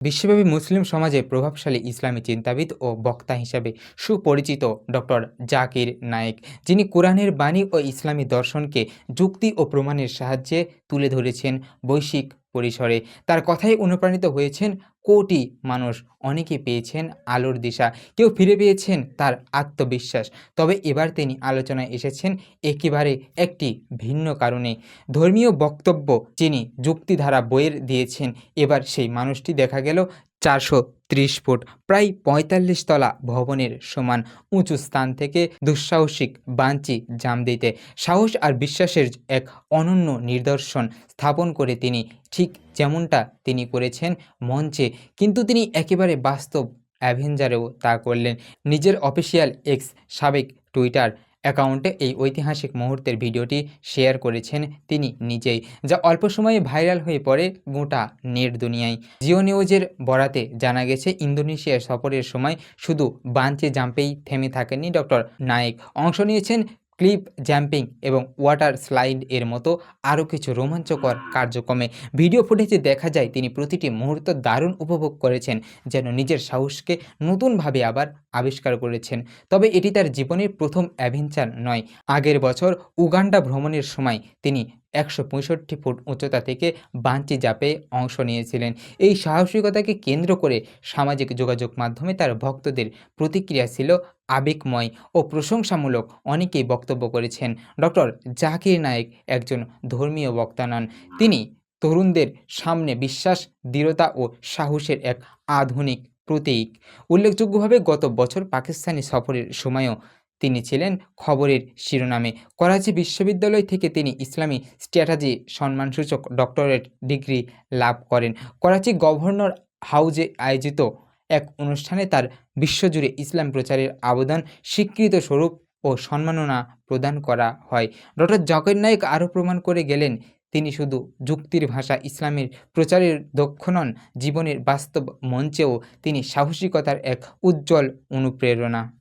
বিশ্বব্যাপী মুসলিম সমাজে প্রভাবশালী ইসলামী চিন্তাবিদ ও বক্তা হিসাবে সুপরিচিত ডক্টর জাকির নায়েক, যিনি কোরআনের বাণী ও ইসলামী দর্শনকে যুক্তি ও প্রমাণের সাহায্যে তুলে ধরেছেন বৈশ্বিক পরিসরে। তার কথায় অনুপ্রাণিত হয়েছেন কোটি মানুষ। অনেকে পেয়েছেন আলোর দিশা। কেউ ফিরে পেয়েছেন তার আত্মবিশ্বাস। তবে এবার তিনি আলোচনায় এসেছেন একেবারে একটি ভিন্ন কারণে। ধর্মীয় বক্তব্য যিনি যুক্তিধারা বইয়ের দিয়েছেন, এবার সেই মানুষটি দেখা গেল চারশো ত্রিশ ফুট, প্রায় পঁয়তাল্লিশ তলা ভবনের সমান উঁচু স্থান থেকে দুঃসাহসিক বাঞ্চি জাম দিতে। সাহস আর বিশ্বাসের এক অনন্য নিদর্শন স্থাপন করে তিনি, ঠিক যেমনটা তিনি করেছেন মঞ্চে, কিন্তু তিনি একেবারে বাস্তব অ্যাভেঞ্জারেও তা করলেন। নিজের অফিসিয়াল এক্স সাবেক টুইটার অ্যাকাউন্টে এই ঐতিহাসিক মুহূর্তের ভিডিওটি শেয়ার করেছেন তিনি নিজেই, যা অল্প সময়ে ভাইরাল হয়ে পড়ে গোটা নেট দুনিয়ায়। জিও নিউজের বরাতে জানা গেছে, ইন্দোনেশিয়ার সফরের সময় শুধু বাঞ্চে জাম্পেই থেমে থাকেননি ডক্টর নায়েক। অংশ নিয়েছেন ক্লিপ জ্যাম্পিং এবং ওয়াটার স্লাইড এর মতো আরও কিছু রোমাঞ্চকর কার্যক্রমে। ভিডিও ফুটেজে দেখা যায় তিনি প্রতিটি মুহূর্ত দারুণ উপভোগ করেছেন, যেন নিজের সাহসকে নতুনভাবে আবার আবিষ্কার করেছেন। তবে এটি তার জীবনের প্রথম অ্যাভেঞ্চার নয়। আগের বছর উগান্ডা ভ্রমণের সময় তিনি একশো পঁয়ষট্টি ফুট উচ্চতা থেকে বাঞ্চি জাপে অংশ নিয়েছিলেন। এই সাহসিকতাকে কেন্দ্র করে সামাজিক যোগাযোগ মাধ্যমে তার ভক্তদের প্রতিক্রিয়া ছিল আবেগময় ও প্রশংসামূলক। অনেকেই বক্তব্য করেছেন, ডক্টর জাকির নায়েক একজন ধর্মীয় বক্তা নন। তিনি তরুণদের সামনে বিশ্বাস, দৃঢ়তা ও সাহসের এক আধুনিক প্রতীক। উল্লেখযোগ্যভাবে গত বছর পাকিস্তানি সফরের সময়ও তিনি ছিলেন খবরের শিরোনামে। করাচি বিশ্ববিদ্যালয় থেকে তিনি ইসলামী স্ট্র্যাটাজি সম্মানসূচক ডক্টরেট ডিগ্রি লাভ করেন। করাচি গভর্নর হাউজে আয়োজিত এক অনুষ্ঠানে তার বিশ্বজুড়ে ইসলাম প্রচারের আবেদন স্বীকৃত স্বরূপ ও সম্মাননা প্রদান করা হয়। ডক্টর জাকির নায়েক আরও প্রমাণ করে গেলেন, তিনি শুধু যুক্তির ভাষা ইসলামের প্রচারের দক্ষ নন, জীবনের বাস্তব মঞ্চেও তিনি সাহসিকতার এক উজ্জ্বল অনুপ্রেরণা।